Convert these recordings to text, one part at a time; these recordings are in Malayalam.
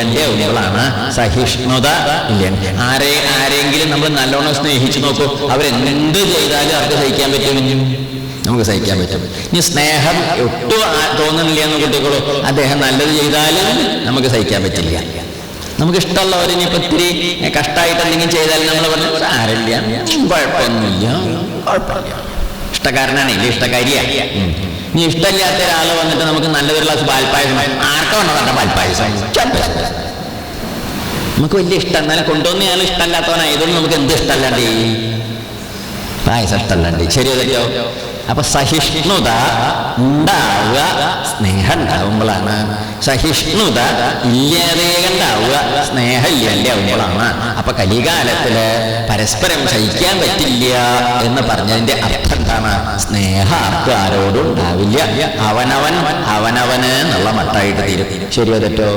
ാണ് സഹിഷ്ണുത ആരെ ആരെങ്കിലും നമ്മൾ നല്ലോണം സ്നേഹിച്ചു നോക്കൂ. അവരെന്ത് ചെയ്താലും അവർക്ക് സഹിക്കാൻ പറ്റും. നമുക്ക് സഹിക്കാൻ പറ്റും. ഇനി സ്നേഹം ഒട്ടും തോന്നുന്നില്ല എന്ന് കുട്ടികളോ. അദ്ദേഹം നല്ലത് ചെയ്താലും നമുക്ക് സഹിക്കാൻ പറ്റില്ല. നമുക്ക് ഇഷ്ടമുള്ളവരിനി ഇനിയിപ്പോ ഇത്തിരി കഷ്ടമായിട്ട് എന്തെങ്കിലും ചെയ്താൽ നമ്മൾ പറഞ്ഞു ആരല്ല കുഴപ്പമൊന്നുമില്ല. കുഴപ്പമില്ല. ഇഷ്ടക്കാരനാണ്. ഇല്ല? ഇഷ്ടക്കാരിയ. ഇനി ഇഷ്ടമില്ലാത്ത ഒരാൾ വന്നിട്ട് നമുക്ക് നല്ലൊരു ഗ്ലാസ് പാൽപ്പായസം. ആർക്കാണ് നല്ല പാൽപ്പായസം? നമുക്ക് വലിയ ഇഷ്ടം. എന്നാലും കൊണ്ടുവന്ന് ഞാൻ ഇഷ്ടമല്ലാത്തവനായതുകൊണ്ട് നമുക്ക് എന്ത് ഇഷ്ടമല്ലാണ്ട്. പായസം ഇഷ്ടമല്ലാണ്ട്. ശരിയോ തെറ്റോ അപ്പൊ സഹിഷ്ണുത ഉണ്ടാവുക സ്നേഹം ഉണ്ടാവുമ്പോഴാണ്. സഹിഷ്ണുത ഇല്ലാതെ ഉണ്ടാവുക സ്നേഹം ആവുമ്പോളാണ് അപ്പൊ കലികാലത്തിൽ പരസ്പരം സഹിക്കാൻ പറ്റില്ല എന്ന് പറഞ്ഞതിന്റെ അർത്ഥം എന്താണ്? സ്നേഹം ആർക്കും ആരോടും ഉണ്ടാവില്ല. അവനവൻ അവനവന് എന്നുള്ള മട്ടായിട്ട് തീരും. ശരിയോ തെറ്റോ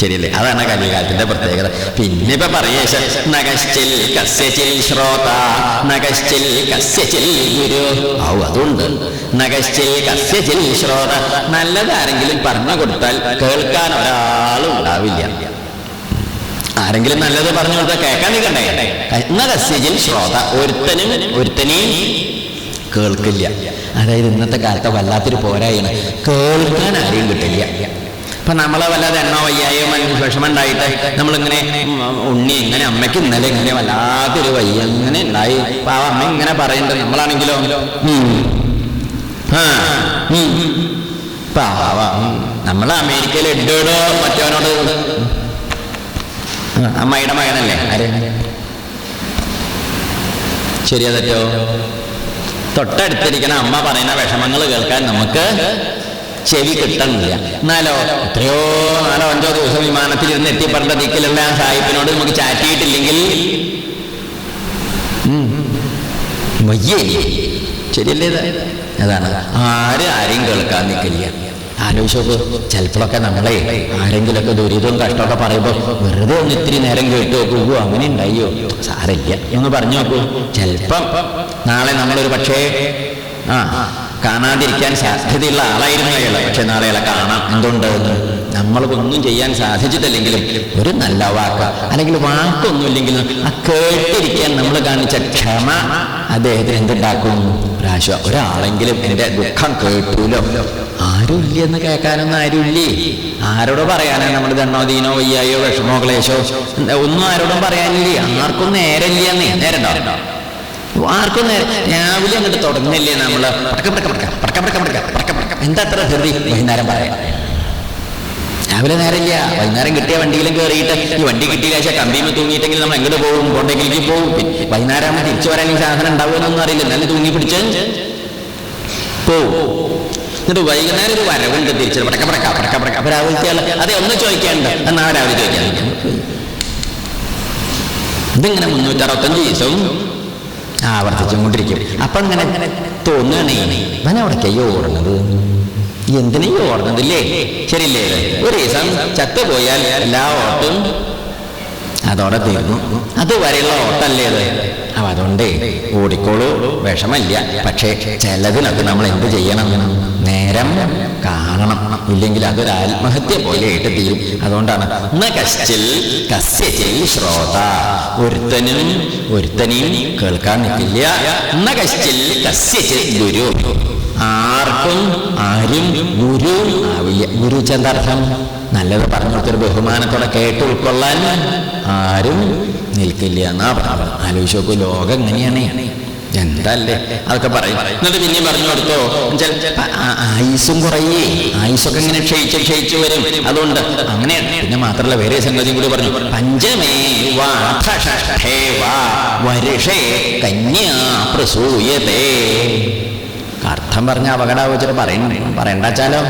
ശരിയല്ലേ? അതാണ് കലികാലത്തിന്റെ പ്രത്യേകത. പിന്നെ ഇപ്പൊ പറയേ നഗശ്ചിൽ ശ്രോത നഗശ്ചിൽ കസ്യചിൽ ഗുരു. ഔ അതുണ്ട്. നഗശ്ചിൽ കസ്യചിൽ ശ്രോത. നല്ലതാരെങ്കിലും പറഞ്ഞു കൊടുത്താൽ കേൾക്കാൻ ഒരാളും ഉണ്ടാവില്ല. ആരെങ്കിലും നല്ലത് പറഞ്ഞു കൊടുത്താൽ കേൾക്കാൻ നിൽക്കണ്ടേ? നഗസ്യജിൽ ശ്രോത? ഒരുത്തനും ഒരുത്തനെയും കേൾക്കില്ല. അതായത് ഇന്നത്തെ കാലത്തെ വല്ലാത്തൊരു പോരായാണ് കേൾക്കാൻ ആരെയും കിട്ടില്ല. അപ്പൊ നമ്മളെ വല്ലാതെ എണ്ണോ വയ്യായോ വിഷമം ഉണ്ടായിട്ട് നമ്മളിങ്ങനെ ഉണ്ണി ഇങ്ങനെ അമ്മയ്ക്ക് ഇന്നലെ ഇങ്ങനെ വല്ലാത്തൊരു വയ്യ ഇങ്ങനെ ഉണ്ടായി അപ്പം ആ അമ്മ ഇങ്ങനെ പറയുന്നുണ്ട് നമ്മളാണെങ്കിലോ? ആ, പാവ. നമ്മൾ നമ്മൾ അമേരിക്കയിൽ എഡ്ഡോടോ മറ്റവനോട് അമ്മയുടെ മകനല്ലേ? ആരെ? ശരിയാ തെറ്റോ? തൊട്ടടുത്തിരിക്കണ അമ്മ പറയുന്ന വിഷമങ്ങൾ കേൾക്കാൻ നമുക്ക് ചെവി കിട്ടണില്ല എന്നാലോ എത്രയോ നാലോ അഞ്ചോ ദിവസം വിമാനത്തിൽ ഇരുന്ന് എത്തിപ്പെട്ട ദിക്കിലുള്ള ആ സാഹിബിനോട് നമുക്ക് ചാറ്റിയിട്ടില്ലെങ്കിൽ വയ്യേ. ശരിയല്ലേ? അതാണ്. ആരും ആരെയും കേൾക്കാൻ നിൽക്കില്ല. ആലോചിച്ച് നോക്ക്. ചിലപ്പോഴൊക്കെ നമ്മളെ ആരെങ്കിലൊക്കെ ദുരിതവും കഷ്ടമൊക്കെ പറയുമ്പോൾ വെറുതെ ഒന്ന് ഇത്തിരി നേരം കേട്ട് നോക്കൂ. അങ്ങനെ ഉണ്ടായോ? സാറില്ല എന്ന് പറഞ്ഞു നോക്കൂ. ചിലപ്പം നാളെ നമ്മളൊരു പക്ഷേ ആ കാണാതിരിക്കാൻ സാധ്യതയുള്ള ആളായിരുന്നു അയാൾ. പക്ഷെ നാളെ അയാളെ കാണാം. എന്തുകൊണ്ട് നമ്മൾക്കൊന്നും ചെയ്യാൻ സാധിച്ചിട്ടില്ലെങ്കിലും ഒരു നല്ല വാക്ക് അല്ലെങ്കിൽ വാക്കൊന്നുമില്ലെങ്കിലും ആ കേട്ടിരിക്കാൻ നമ്മൾ കാണിച്ച ക്ഷമ അദ്ദേഹത്തിന് എന്തുണ്ടാക്കും? ഒരാശ ഒരാളെങ്കിലും എന്റെ ദുഃഖം കേട്ടൂലോ? ആരും എന്ന് കേൾക്കാനൊന്നും ആരുമില്ലേ ആരോട് പറയാനാ നമ്മൾ ദണ്ണോ ദീനോ വയ്യായോ വിഷമോ ക്ലേശോ? ഒന്നും ആരോടും പറയാനില്ലേ. ആർക്കും നേരമില്ല എന്നേ. നേരണ്ടോ? ആർക്കും രാവിലെ അങ്ങോട്ട് തുടങ്ങില്ലേ നമ്മൾ എന്താ അത്ര ധൃതി? വൈകുന്നേരം പറയാം. രാവിലെ നേരമില്ല. വൈകുന്നേരം കിട്ടിയ വണ്ടിയിലും കയറിയിട്ട് ഈ വണ്ടി കിട്ടിയ പക്ഷേ കമ്പിയിൽ തൂങ്ങിയിട്ടെങ്കിൽ നമ്മൾ എങ്ങോട്ട് പോകും? കോട്ടയ്ക്കിലേക്ക് പോകും. വൈകുന്നേരം ആകുമ്പോൾ തിരിച്ചു വരാൻ ഈ സാധനം ഉണ്ടാവുമെന്നൊന്നും അറിയില്ല. എന്നാലും തൂങ്ങി പിടിച്ച് പോവും എന്നിട്ട് വൈകുന്നേരം ഒരു വരവുണ്ട് തിരിച്ചു. പടക്ക പടക്ക പടക്ക പടക്ക അപ്പൊ രാവിലത്തെ ആൾ അതെ ഒന്ന് ചോദിക്കാണ്ട് എന്നാ രാവിലെ ചോദിക്കാൻ? ഇതിങ്ങനെ മുന്നൂറ്ററുപത്തഞ്ച് ദിവസവും ആവർത്തിച്ചും കൊണ്ടിരിക്കും അപ്പൊ അങ്ങനെ തോന്നുകയാണേ ഞാൻ അവിടേക്കയ്യോ ഓടണത് എന്തിനീ ഓടണതില്ലേ ശരിയല്ലേ? ഒരു ദിവസം ചത്തുപോയാൽ എല്ലാ ഓട്ടും അതോടെ തീർന്നു. അതുവരെയുള്ള ഓട്ടല്ലേ അപ്പൊ അതുകൊണ്ട് ഓടിക്കോളൂ. വിഷമല്ല പക്ഷേ ചിലതിനൊക്കെ നമ്മൾ എന്ത് ചെയ്യണം? നേരം കാണണം. ഇല്ലെങ്കിൽ അതൊരു ആത്മഹത്യ പോലെ ആയിട്ട് തീരും. അതുകൊണ്ടാണ് കശ്ചിൽ ശ്രോത. ഒരുത്തനും ഒരുത്തനെയും കേൾക്കാൻ നിൽക്കില്ല. കശ്ചിൽ ഗുരു. ആർക്കും ആരും ഗുരു ആവില്ല. ഗുരു ചെന്തർത്ഥം നല്ലത് പറഞ്ഞു കൊടുത്തൊരു ബഹുമാനത്തോടെ കേട്ട് ഉൾക്കൊള്ളാൻ ആരും നിൽക്കില്ല എന്നാ പറഞ്ഞു ആലോചിച്ച് നോക്കൂ ലോകം എങ്ങനെയാണ് എന്തല്ലേ? അതൊക്കെ പറയും. എന്നിട്ട് പിന്നെ പറഞ്ഞു കൊടുത്തോ? ആയുസും കുറയേ. ആയുസൊക്കെ ഇങ്ങനെ ക്ഷയിച്ച് ക്ഷയിച്ചു വരും. അതുകൊണ്ട് അങ്ങനെ പിന്നെ മാത്രമല്ല വേറെ സംഗതിയും കൂടി പറഞ്ഞു. പഞ്ചമേ വാ കന്യാ പ്രസൂയതേ. അർത്ഥം പറഞ്ഞ അപകടം വെച്ചിട്ട് പറയണം പറയണ്ടാച്ചാലോ?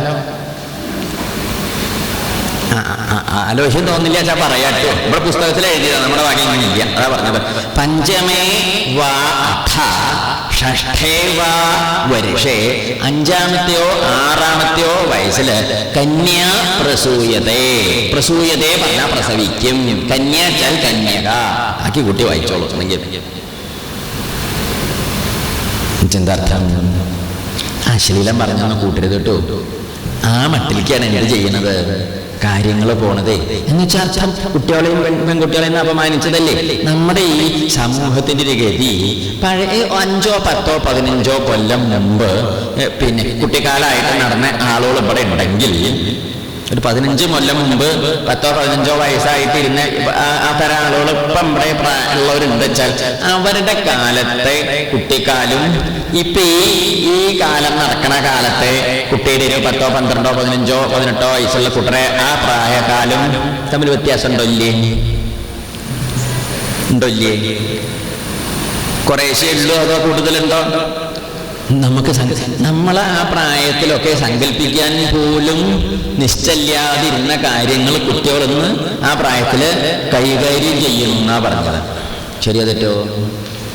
ആലോചന തോന്നില്ല വെച്ചാൽ പറയാട്ടോ ഇവിടെ പുസ്തകത്തിൽ എഴുതിയതാ നമ്മുടെ വാക്യങ്ങളില്ല അതാ പറഞ്ഞത്. പഞ്ചമേ വാ അഥ ഷഷ്ഠേ വാ വരുഷേ അഞ്ചാമത്തെയോ ആറാമത്തെയോ വയസ്സിൽ കന്യാ പ്രസൂയതേ. പ്രസൂയതേ പറഞ്ഞാൽ പ്രസവിക്കും. കന്യാച്ചാൽ കന്യക. ആക്കി കുട്ടി വായിച്ചോളൂ. ചിന്താർത്ഥം അശ്ലീലം പറഞ്ഞൊന്നും കൂട്ടരുത് കേട്ടോ. ആ മട്ടിലേക്കാണ് എന്ത് ചെയ്യണത്? കാര്യങ്ങൾ പോണതേ. എന്ന് വെച്ചാൽ കുട്ടികളെയും പെൺ പെൺകുട്ടികളെയും അപമാനിച്ചതല്ലേ? നമ്മുടെ ഈ സമൂഹത്തിന്റെ ഒരു ഗതി പഴയ അഞ്ചോ പത്തോ പതിനഞ്ചോ കൊല്ലം മുമ്പ് പിന്നെ കുട്ടിക്കാലമായിട്ട് നടന്ന ആളുകൾ ഇവിടെ ഉണ്ടെങ്കിൽ ഒരു പതിനഞ്ച് കൊല്ലം മുമ്പ് പത്തോ പതിനഞ്ചോ വയസ്സായിട്ട് ഇരുന്ന ആളുകൾ ഇപ്പം ഇവിടെ ഉള്ളവരുണ്ട് വെച്ചാൽ അവരുടെ കാലത്തെ കുട്ടിക്കാലും ഇപ്പൊ ഈ ഈ കാലം നടക്കണ കാലത്തെ കുട്ടിയുടെ ഒരു പത്തോ പന്ത്രണ്ടോ പതിനഞ്ചോ പതിനെട്ടോ വയസ്സുള്ള കുട്ടരെ ആ പ്രായകാലം തമ്മിൽ വ്യത്യാസം ഉണ്ടോ ഇല്ലേ കുറേശ്ശേ ഉള്ളൂ അതോ കൂടുതലുണ്ടോ? നമുക്ക് നമ്മൾ ആ പ്രായത്തിലൊക്കെ സങ്കല്പിക്കാൻ പോലും നിശ്ചല്യാതിരുന്ന കാര്യങ്ങൾ കുട്ടികളൊന്ന് ആ പ്രായത്തിൽ കൈകാര്യം ചെയ്യുമെന്നാ പറഞ്ഞത്. ശരിയാ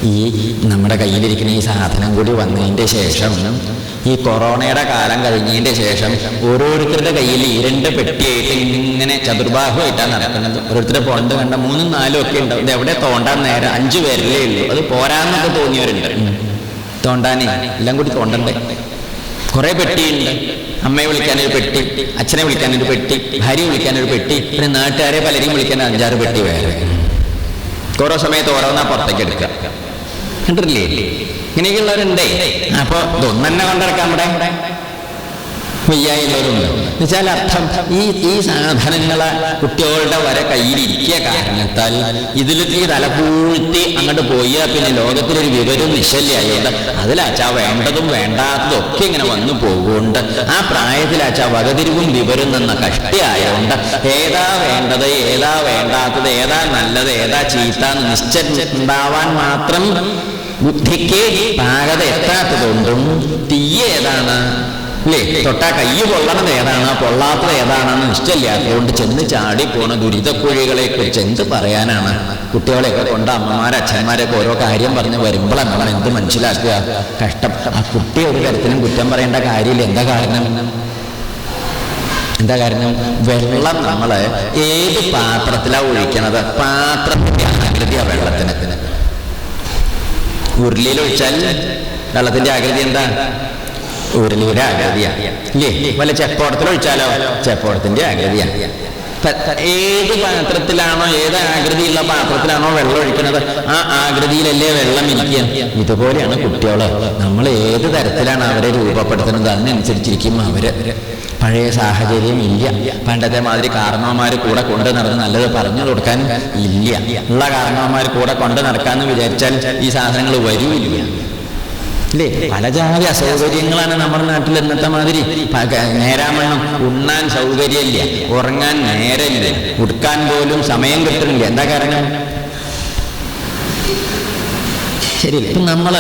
ഈ നമ്മുടെ കയ്യിലിരിക്കുന്ന ഈ സാധനം കൂടി വന്നതിന്റെ ശേഷം ഈ കൊറോണയുടെ കാലം കഴിഞ്ഞതിന്റെ ശേഷം ഓരോരുത്തരുടെ കയ്യിൽ ഈ രണ്ട് പെട്ടിയായിട്ട് ഇങ്ങനെ ചതുർബാഹുമായിട്ടാണ് നടക്കുന്നത്. ഓരോരുത്തരുടെ പോണ്ട് കണ്ട മൂന്നും നാലും ഒക്കെ ഉണ്ടാവും. ഇത് എവിടെ തോണ്ടാൻ നേരം അഞ്ചു പേരിലേ ഉള്ളൂ. അത് പോരാന്നൊക്കെ തോന്നിയവരുണ്ട്. തോണ്ടാനേ എല്ലാം കൂടി തോണ്ടണ്ടേ. കുറെ പെട്ടിയുണ്ട്. അമ്മയെ വിളിക്കാനൊരു പെട്ടി അച്ഛനെ വിളിക്കാനൊരു പെട്ടി ഭാര്യയെ വിളിക്കാനൊരു പെട്ടി പിന്നെ നാട്ടുകാരെ പലരെയും വിളിക്കാൻ അഞ്ചാറ് പെട്ടി വേറെ. ഓരോ സമയത്ത് ഓരോന്നാ പുറത്തേക്ക് എടുക്കുക. കണ്ടിട്ടില്ലേ? ഇങ്ങനെയൊക്കെയുള്ളവരുണ്ടേ അപ്പൊ ഇതൊന്നും തന്നെ കൊണ്ടിറക്കാം ഇവിടെ. വയ്യായുള്ളവരുണ്ട് എന്നുവെച്ചാൽ അർത്ഥം ഈ ഈ സാധനങ്ങളെ കുട്ടികളുടെ വരെ കയ്യിലിരിക്കിയ കാരണത്താൽ ഈ തലപൂഴ്ത്തി അങ്ങോട്ട് പോയാൽ പിന്നെ ലോകത്തിലൊരു വിവരം നിശ്ചല്യായോണ്ട് അതിലാച്ചാ വേണ്ടതും വേണ്ടാത്തതും ഒക്കെ ഇങ്ങനെ വന്നു പോകുകൊണ്ട് ആ പ്രായത്തിലാച്ചാ വകതിരിവും വിവരം എന്ന കഷ്ടിയായതുകൊണ്ട് ഏതാ വേണ്ടത് ഏതാ വേണ്ടാത്തത് ഏതാ നല്ലത് ഏതാ ചീത്ത നിശ്ചയിച്ചിട്ടുണ്ടാവാൻ മാത്രം ബുദ്ധിക്ക് പാകത എത്താത്തതുകൊണ്ടും തീയ ഏതാണ്? അല്ലേ തൊട്ടാ കൈ പൊള്ളണത് ഏതാണ്? പൊള്ളാത്തത് ഏതാണെന്ന് നിശ്ചയില്ലാത്തതുകൊണ്ട് ചെന്ന് ചാടി പോണ ദുരിതക്കുഴികളെ കുറിച്ച് എന്ത് പറയാനാണ്. കുട്ടികളെയൊക്കെ കൊണ്ട് അമ്മമാരെ അച്ഛന്മാരെയൊക്കെ ഓരോ കാര്യം പറഞ്ഞ് വരുമ്പോഴാണ് നമ്മൾ എന്ത് മനസ്സിലാക്കുക? കഷ്ടം. ആ കുട്ടി ഒരു തരത്തിലും കുറ്റം പറയേണ്ട കാര്യമില്ല. എന്താ കാരണം? എന്താ കാരണം? വെള്ളം നമ്മൾ ഏത് പാത്രത്തിലാ ഒഴിക്കണത്? പാത്രത്തിന്റെ ആകൃതിയാ വെള്ളത്തിന്. ഉരുളിയിൽ ഒഴിച്ചാൽ വെള്ളത്തിന്റെ ആകൃതി എന്താ? ഉരുളിയുടെ ആകൃതിയാണ് ഇല്ലേ? വല്ല ചെപ്പോടത്തിൽ ഒഴിച്ചാലോ ചെപ്പോടത്തിന്റെ ആകൃതിയാണ് ഏത് പാത്രത്തിലാണോ ഏത് ആകൃതിയുള്ള പാത്രത്തിലാണോ വെള്ളം ഒഴിക്കുന്നത് ആ ആകൃതിയിലല്ലേ വെള്ളം ഇരിക്കുക. ഇതുപോലെയാണ് കുട്ടികൾ. നമ്മൾ ഏത് തരത്തിലാണ് അവരെ രൂപപ്പെടുത്തുന്നത്? അതിനനുസരിച്ചിരിക്കും അവർ. പഴയ സാഹചര്യം ഇല്ല. പണ്ടത്തെ മാതിരി കാരണവന്മാർ കൂടെ കൊണ്ട് നടന്ന് നല്ലത് പറഞ്ഞു കൊടുക്കാൻ ഇല്ല. ഉള്ള കാരണവന്മാർ കൂടെ കൊണ്ട് നടക്കാന്ന് വിചാരിച്ചാൽ ഈ സാധനങ്ങൾ വരൂല്ല അല്ലേ പല ജാതി അസൗകര്യങ്ങളാണ് നമ്മുടെ നാട്ടിൽ ഇന്നത്തെ മാതിരി. നേരാമണ്ണം ഉണ്ണാൻ സൗകര്യമില്ല. ഉറങ്ങാൻ നേരമില്ല. ഉടുക്കാൻ പോലും സമയം കിട്ടുന്നില്ല. എന്താ കാരണം? ശരി ഇപ്പം നമ്മൾ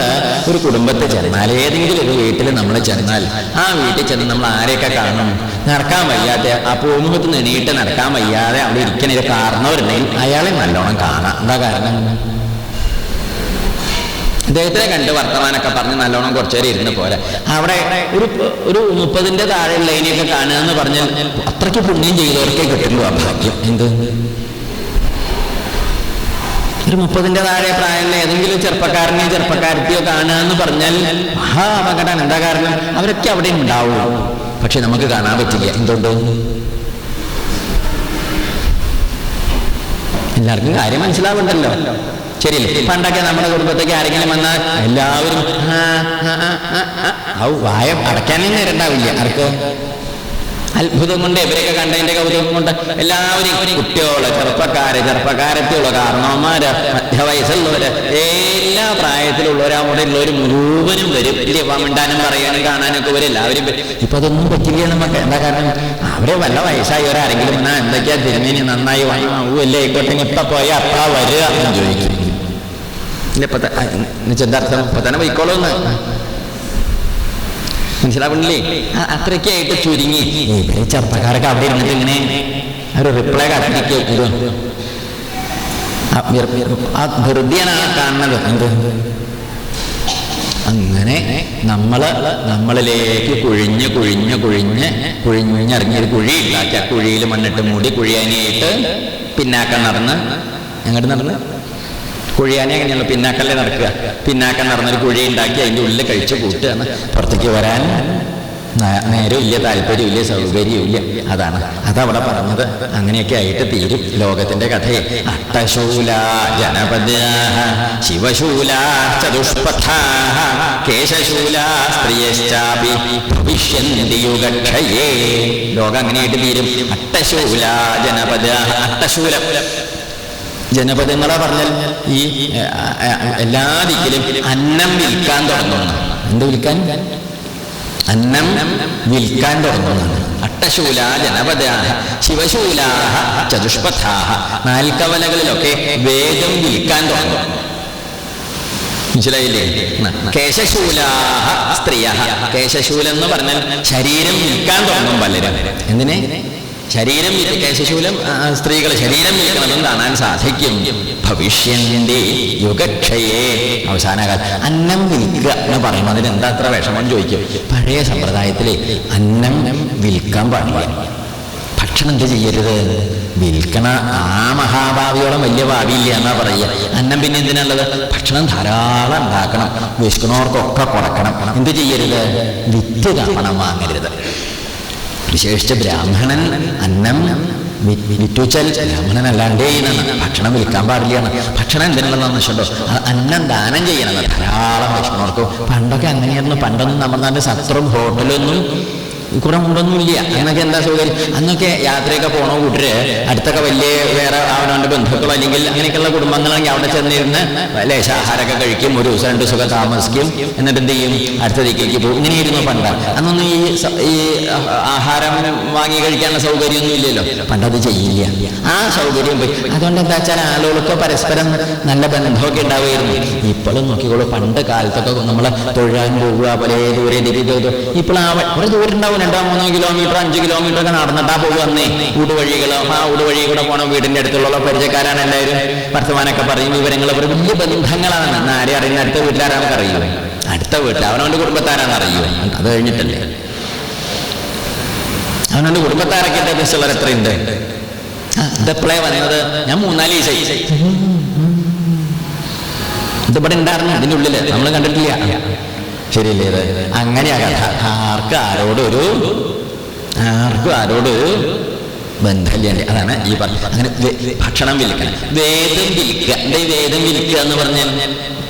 ഒരു കുടുംബത്തെ ചെന്നാൽ ഏതെങ്കിലും ഒരു വീട്ടിൽ നമ്മൾ ചെന്നാൽ ആ വീട്ടിൽ ചെന്ന് നമ്മൾ ആരെയൊക്കെ കാണും? നടക്കാൻ വയ്യാതെ ആ പൂമുഖത്ത് നെണീട്ട് നടക്കാൻ വയ്യാതെ അവിടെ ഇരിക്കുന്ന ഒരു കാരണവരുണ്ടെങ്കിൽ അയാളെ നല്ലോണം കാണാം. എന്താ കാരണം? അദ്ദേഹത്തിനെ കണ്ട് വർത്തമാനമൊക്കെ പറഞ്ഞ് നല്ലോണം കുറച്ചു പേര് ഇരുന്ന് പോരാ. അവിടെ ഒരു ഒരു മുപ്പതിന്റെ താഴെയുള്ള ഇനിയൊക്കെ കാണുക എന്ന് പറഞ്ഞാൽ അത്രയ്ക്ക് പുണ്യം ചെയ്തവർക്കേ കിട്ടുള്ളൂ ആ എന്ത്? ഒരു മുപ്പതിന്റെ താഴെ പ്രായമുള്ള ഏതെങ്കിലും ചെറുപ്പക്കാരനെയോ ചെറുപ്പക്കാരത്തെയോ കാണുക എന്ന് പറഞ്ഞാൽ മഹാ അപകടമാണ് എന്താ കാരണം? അവരൊക്കെ അവിടെ ഉണ്ടാവുള്ളൂ പക്ഷെ നമുക്ക് കാണാൻ പറ്റില്ല. എന്തുകൊണ്ട് എല്ലാവർക്കും കാര്യം മനസ്സിലാവുന്നുണ്ടല്ലോ ശരിയല്ലേ പണ്ടൊക്കെ നമ്മുടെ കുടുംബത്തേക്ക് ആരെങ്കിലും വന്നാൽ എല്ലാവരും ആ, വായ അടയ്ക്കാനേ നേരണ്ടാവില്ല ആർക്ക് അത്ഭുതം കൊണ്ട് ഇവരെയൊക്കെ കണ്ടതിന്റെ കൗതുകം കൊണ്ട് എല്ലാവരും കുട്ടികൾ ചെറുപ്പക്കാര് ചെറുപ്പക്കാരത്തിയുള്ള കാരണവന്മാര് മധ്യവയസ്സുള്ളവര് എല്ലാ പ്രായത്തിലുള്ളവരാ അവിടെ ഉള്ളവര് മുഴുവനും വരും. ഇല്ലേ മിണ്ടാനും പറയാനും കാണാനും ഒക്കെ വരും. എല്ലാവരും വരും. ഇപ്പൊ അതൊന്നും പറ്റില്ല നമുക്ക്. എന്താ കാരണം? അവരെ വല്ല വയസ്സായി ഒരാരെങ്കിലും എന്നാ എന്തൊക്കെയാ തിരുമേനി നന്നായി വാങ്ങുമല്ലേ ആയിക്കോട്ടെ ഇപ്പൊ പോയി അപ്പാ വരിക ചോദിക്കും. ഇല്ല ഇപ്പൊ അർത്ഥം? ഇപ്പൊ തന്നെ പോയിക്കോളൂന്ന് മനസ്സിലാവണില്ലേ ആ, അത്രയ്ക്കായിട്ട് ചുരുങ്ങി. ഇവരെ ചെറുപ്പക്കാരൊക്കെ അവിടെ ഇരുന്നിട്ട് ഇങ്ങനെ ഒരു റിപ്ലൈ കാത്തിരിക്കും ആ ധൃതിയാണ് ആ കാണുന്നത്. എന്ത്? അങ്ങനെ നമ്മൾ നമ്മളിലേക്ക് കുഴിഞ്ഞ് കുഴിഞ്ഞ് കുഴിഞ്ഞ് കുഴിഞ്ഞിറങ്ങി ഒരു കുഴി ഉണ്ടാക്കി ആ കുഴിയിൽ മണ്ണിട്ട് മൂടി കുഴിയാനിയായിട്ട് പിന്നാക്കം നടന്ന് എങ്ങോട്ട് നടന്ന്? കുഴിയാനെ എങ്ങനെയാണ് പിന്നാക്കല്ലേ നടക്കുക? പിന്നാക്കം നടന്നൊരു കുഴി ഉണ്ടാക്കി അതിന്റെ ഉള്ളിൽ കഴിച്ച് കൂട്ടുകയാണ് പുറത്തേക്ക് വരാൻ നേരമില്ല താല്പര്യമില്ല സൗകര്യമില്ല. അതാണ്. അതവിടെ പറഞ്ഞത്. അങ്ങനെയൊക്കെ ആയിട്ട് തീരും ലോകത്തിന്റെ കഥയെ. അട്ടശൂല ജനപദ ശിവശൂല ചതുഷ്പഥ കേശശൂല സ്ത്രീയശ്ചാപി ലോകം അങ്ങനെയായിട്ട് തീരും. അട്ടശൂല ജനപദ അട്ടശൂലം. ജനപദങ്ങളെ പറഞ്ഞാൽ ഈ എല്ലാ ദിക്കിലും അന്നം വിൽക്കാൻ തുടങ്ങുന്നു എന്ത് വിൽക്കാൻ? അന്നം വിൽക്കാൻ തുടങ്ങുന്നതാണ്. അട്ടശൂല ജനപദ ശിവശൂലാഹ ചതുഷ്പഥാഹ നാൽക്കവലകളിലൊക്കെ വേദം വിൽക്കാൻ തുടങ്ങും. മനസ്സിലായില്ലേ? കേശശൂലാഹ സ്ത്രീയ കേശശൂലം എന്ന് പറഞ്ഞാൽ ശരീരം വിൽക്കാൻ തുടങ്ങും പലരും. എന്തിനെ? ശരീരം കേശശൂലം സ്ത്രീകൾ ശരീരം നിൽക്കണമെന്ന് കാണാൻ സാധിക്കും. ഭവിഷ്യന്റെ യുഗക്ഷയെ അവസാന കാലം അന്നം വിൽക്കുക എന്ന് പറയുമ്പോൾ അതിന് എന്താ അത്ര വിഷമം ചോദിക്കും. പഴയ സമ്പ്രദായത്തിലെ അന്നം വിൽക്കാൻ പാടില്ല. ഭക്ഷണം എന്ത് ചെയ്യരുത്? വിൽക്കണ ആ മഹാഭാവിയോളം വലിയ ഭാവിയില്ല എന്നാ പറയുക. അന്നം പിന്നെ എന്തിനുള്ളത് ഭക്ഷണം ധാരാളം ഉണ്ടാക്കണം. വിശക്കണവർക്കൊക്കെ കൊടുക്കണം. എന്ത് ചെയ്യരുത്? വിത്ത് കാണണം വാങ്ങരുത്. വിശേഷിച്ച് ബ്രാഹ്മണൻ അന്നം വിറ്റുവച്ചാൽ ബ്രാഹ്മണൻ അല്ലാണ്ടേ എന്നാണ് ഭക്ഷണം വിൽക്കാൻ പാടില്ല ഭക്ഷണം എന്തിനുള്ളതെന്ന് വെച്ചിട്ടുണ്ടോ അത് അന്നം ദാനം ചെയ്യണം. ധാരാളം വിഷമർക്ക് പണ്ടൊക്കെ അങ്ങനെയായിരുന്നു. പണ്ടൊന്നും നമ്മുടെ നാട്ടിൽ സത്രവും ഹോട്ടലൊന്നും കുറെ മുണ്ടൊന്നുമില്ല എന്നൊക്കെ എന്താ സൗകര്യം? അന്നൊക്കെ യാത്രയൊക്കെ പോണ കൂട്ടര് അടുത്തൊക്കെ വലിയ വേറെ അവനവന്റെ ബന്ധുക്കളോ അല്ലെങ്കിൽ അങ്ങനെയൊക്കെയുള്ള കുടുംബങ്ങളാണെങ്കിൽ അവിടെ ചെന്നിരുന്ന് ലേശാഹാരമൊക്കെ കഴിക്കും ഒരു ദിവസം രണ്ട് ദിവസമൊക്കെ താമസിക്കും. എന്നിട്ട് എന്ത് ചെയ്യും? അടുത്ത ദിക്കേക്ക് പോകും. ഇങ്ങനെയായിരുന്നു പണ്ട. അന്നൊന്നും ഈ ഈ ആഹാരം വാങ്ങി കഴിക്കാനുള്ള സൗകര്യമൊന്നും ഇല്ലല്ലോ. പണ്ട് അത് ചെയ്യില്ല. ആ സൗകര്യം പോയി. അതുകൊണ്ട് എന്താ വെച്ചാൽ ആളുകൾക്ക് പരസ്പരം നല്ല ബന്ധമൊക്കെ ഉണ്ടാവുമായിരുന്നു. ഇപ്പോഴും നോക്കിക്കോളൂ. പണ്ട് കാലത്തൊക്കെ നമ്മൾ തൊഴാൻ പോവുക പല ദൂരെ ഇപ്പോൾ ആ കുറെ ദൂരം ഉണ്ടാവും. രണ്ടോ മൂന്നോ കിലോമീറ്റർ അഞ്ച് കിലോമീറ്റർ ഒക്കെ നടന്നിട്ടാ പോകുക അന്നേ ഊടുവഴികളോ ആ ഊടുവഴി കൂടെ പോണ വീടിന്റെ അടുത്തുള്ള പരിചയക്കാരാണ് എല്ലാവരും. വർത്തമാനൊക്കെ പറയും വിവരങ്ങൾ അവർ വലിയ ബന്ധങ്ങളാണ്. ആരെ അറിയുന്ന അടുത്ത വീട്ടിലാരാണെന്ന് അറിയൂ അടുത്ത വീട്ടിൽ അവനവന്റെ കുടുംബത്താരാന്ന് അറിയൂ അത് കഴിഞ്ഞിട്ടല്ലേ? അവനവന്റെ കുടുംബത്താരൊക്കെ ബസ്സുള്ളവർ എത്രയുണ്ട്? ആ, ഇതെപ്പോഴേ വന്നത്? ഞാൻ മൂന്നാൽ ദിവസമായി. ഇതിവിടെ ഉണ്ടായിരുന്നു അതിന്റെ ഉള്ളിൽ. നമ്മൾ കണ്ടിട്ടില്ല. ശരിയല്ലേ ഇത്? അങ്ങനെയാ കഥ ആർക്കും ആരോടൊരു ആർക്കും ആരോടൊരു ബന്ധമില്ല അതാണ് ഈ പറഞ്ഞ അങ്ങനെ ഭക്ഷണം വിൽക്കണം. വേദം വിൽക്കുക. എന്താ ഈ വേദം വിൽക്കുക എന്ന് പറഞ്ഞാൽ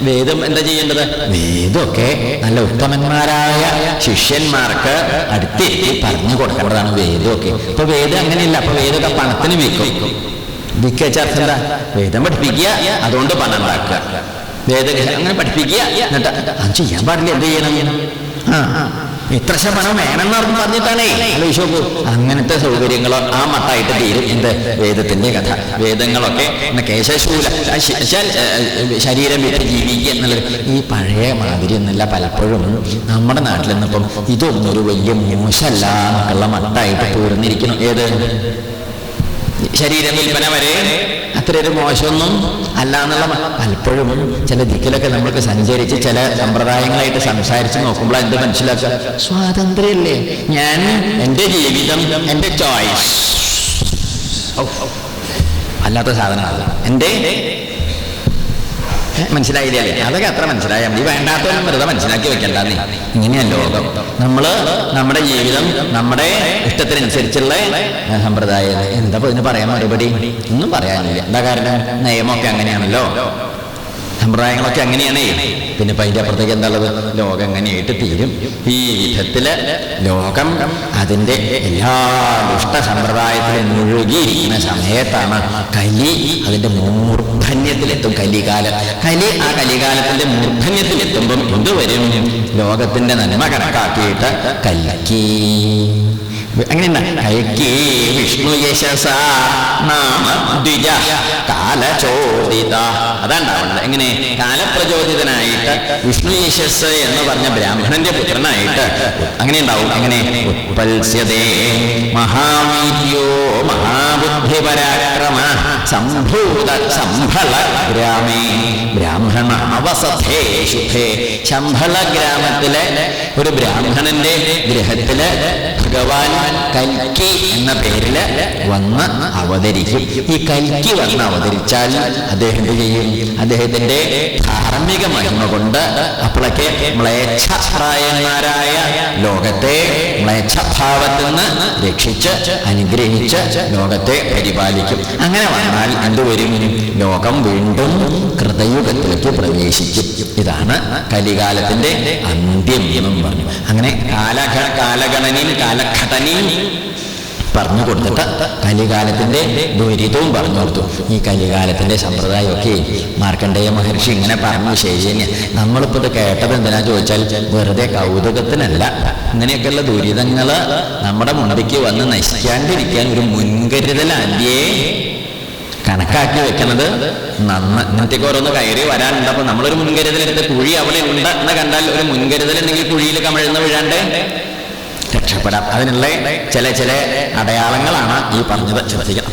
വേദം എന്താ ചെയ്യേണ്ടത്? വേദമൊക്കെ നല്ല ഉത്തമന്മാരായ ശിഷ്യന്മാർക്ക് അടുത്തിരുത്തി പറഞ്ഞു കൊടുക്കേണ്ടതാണ് വേദമൊക്കെ. ഇപ്പൊ വേദം അങ്ങനെയല്ല. അപ്പൊ വേദമൊക്കെ പണത്തിന് വിൽക്കും. വിൽക്കുക വേദം പഠിപ്പിക്കുക. അതുകൊണ്ട് പണം ഉണ്ടാക്കുക. വേദ അങ്ങനെ പഠിപ്പിക്കുക. എന്നിട്ട് അത് ചെയ്യാൻ പാടില്ല. എന്ത് ചെയ്യണം? ആ ഇത്ര ശതമാനം വേണമെന്ന് പറഞ്ഞ് പറഞ്ഞിട്ടാണേ. ആലോചിച്ച് അങ്ങനത്തെ സൗകര്യങ്ങളോ ആ മട്ടായിട്ട് തീരും. എന്ത്? വേദത്തിന്റെ കഥ. വേദങ്ങളൊക്കെ കേശശൂല. ശരീരം വിട്ട് ജീവിക്കുക എന്നുള്ളത് ഈ പഴയ മാതിരി എന്നല്ല പലപ്പോഴും. നമ്മുടെ നാട്ടിൽ നിന്നിപ്പം ഇതൊന്നും ഒരു വലിയ മോശമല്ല എന്നൊക്കെയുള്ള മട്ടായിട്ട് തീർന്നിരിക്കുന്നു ഏത്? ശരീരം വിൽപ്പന വരെ. അത്ര ഒരു മോശമൊന്നും അല്ല എന്നുള്ള പലപ്പോഴും ചില ദിക്കിലൊക്കെ നമ്മൾക്ക് സഞ്ചരിച്ച് ചില സമ്പ്രദായങ്ങളായിട്ട് സംസാരിച്ച് നോക്കുമ്പോൾ എന്ത് മനസ്സിലാക്കുക. സ്വാതന്ത്ര്യമല്ലേ? ഞാൻ എന്റെ ജീവിതം എന്റെ ചോയ്സ് അല്ലാത്ത സാധനമാണ് എന്റെ ഏ, മനസ്സിലായില്ലേ? അതൊക്കെ അത്ര മനസ്സിലായാൽ മതി വേണ്ടാത്തൊരു വെറുതെ മനസ്സിലാക്കി വെക്കണ്ട നീ. ഇങ്ങനെയല്ല ലോകം നമ്മൾ നമ്മുടെ ജീവിതം നമ്മുടെ ഇഷ്ടത്തിനനുസരിച്ചുള്ള സമ്പ്രദായം എന്താ ഇതിന് പറയാൻ മറുപടി? ഒന്നും പറയാനില്ല. എന്താ കാരണം? നിയമമൊക്കെ അങ്ങനെയാണല്ലോ. സമ്പ്രദായങ്ങളൊക്കെ അങ്ങനെയാണേ. പിന്നെ ഇപ്പം അതിന്റെ അപ്പുറത്തേക്ക് എന്താണത് ലോകം എങ്ങനെയായിട്ട് തീരും? ഈ വിധത്തിൽ ലോകം അതിന്റെ എല്ലാ ദുഷ്ട സമ്പ്രദായത്തിലും മുഴുകിയിരിക്കുന്ന സമയത്താണ് കലി അതിന്റെ മൂർധന്യത്തിലെത്തും. കലികാലം. കലി ആ കലികാലത്തിന്റെ മൂർധന്യത്തിലെത്തുമ്പം എന്തുവരും? ലോകത്തിന്റെ നന്മ കണക്കാക്കിയിട്ട് കല്ലക്കി അങ്ങനെ കൈക്കേ വിഷ്ണു യശസ നാമ ദ്വിജ. കാലചോദിത അതാണ്ടാവുന്നത് എങ്ങനെ? കാലപ്രചോദിതനായിട്ട് വിഷ്ണു യശസ് എന്ന് പറഞ്ഞ ബ്രാഹ്മണന്റെ പുത്രനായിട്ട്. അങ്ങനെ ഉണ്ടാവും അങ്ങനെ ഉത്പത്സ്യതേ. മഹാവീര്യോ മഹാബുദ്ധി പരാക്രമ സംഭൂത സംഭള ഗ്രാമേ. ബ്രാഹ്മണ അവസഥേ ശുഭേ. ശംഭള ഗ്രാമത്തിലെ ഒരു ബ്രാഹ്മണന്റെ ഗൃഹത്തിൽ ഭഗവാൻ കൽക്കി എന്ന പേരിൽ വന്ന് അവതരിക്കും. ഈ കൽക്കി വന്ന് അവതരിച്ചാൽ അദ്ദേഹം എന്ത് ചെയ്യും അദ്ദേഹത്തിന്റെ ധാർമ്മിക മഹിമ കൊണ്ട് അപ്പോഴൊക്കെ മ്ലേച്ഛപ്രായന്മാരായ ലോകത്തെ മ്ലേച്ഛഭാവത്തിൽ നിന്ന് രക്ഷിച്ച് അനുഗ്രഹിച്ച് ലോകത്തെ പരിപാലിക്കും. അങ്ങനെ വന്നാൽ എന്തുവരും? ലോകം വീണ്ടും കൃതയുഗത്തിലേക്ക് പ്രവേശിക്കും. ഇതാണ് കലികാലത്തിന്റെ അന്ത്യം എന്നും പറഞ്ഞു. അങ്ങനെ കാലഘ കാലഗണനയും കാലഘടനയും പറഞ്ഞു കൊടുത്തിട്ട് കലികാലത്തിന്റെ ദുരിതവും പറഞ്ഞു കൊടുത്തു ഈ കലികാലത്തിന്റെ സമ്പ്രദായമൊക്കെ മാർക്കണ്ഡേയ മഹർഷി ഇങ്ങനെ പറഞ്ഞു ശരി നമ്മളിപ്പോൾ ഇത് കേട്ടത് എന്തിനാ ചോദിച്ചാൽ വെറുതെ കൗതുകത്തിനല്ല. ഇങ്ങനെയൊക്കെയുള്ള ദുരിതങ്ങൾ നമ്മുടെ മുമ്പിലേക്ക് വന്ന് നശിക്കാണ്ടിരിക്കാൻ ഒരു മുൻകരുതൽ കണക്കാക്കി വെക്കുന്നത് നന്ന് ഇന്നത്തേക്ക് ഓരോന്ന് കയറി വരാനുണ്ട് അപ്പൊ നമ്മളൊരു മുൻകരുതൽ എടുത്ത് കുഴി അവിടെ ഉണ്ട്. എന്ന് കണ്ടാൽ ഒരു മുൻകരുതൽ ഉണ്ടെങ്കിൽ കുഴിയിൽ കമിഴ്ന്ന് വീഴാണ്ട് രക്ഷപ്പെടാം. അതിനുള്ള ചില ചില അടയാളങ്ങളാണ് ഈ പറഞ്ഞത്. ശ്രദ്ധിക്കണം.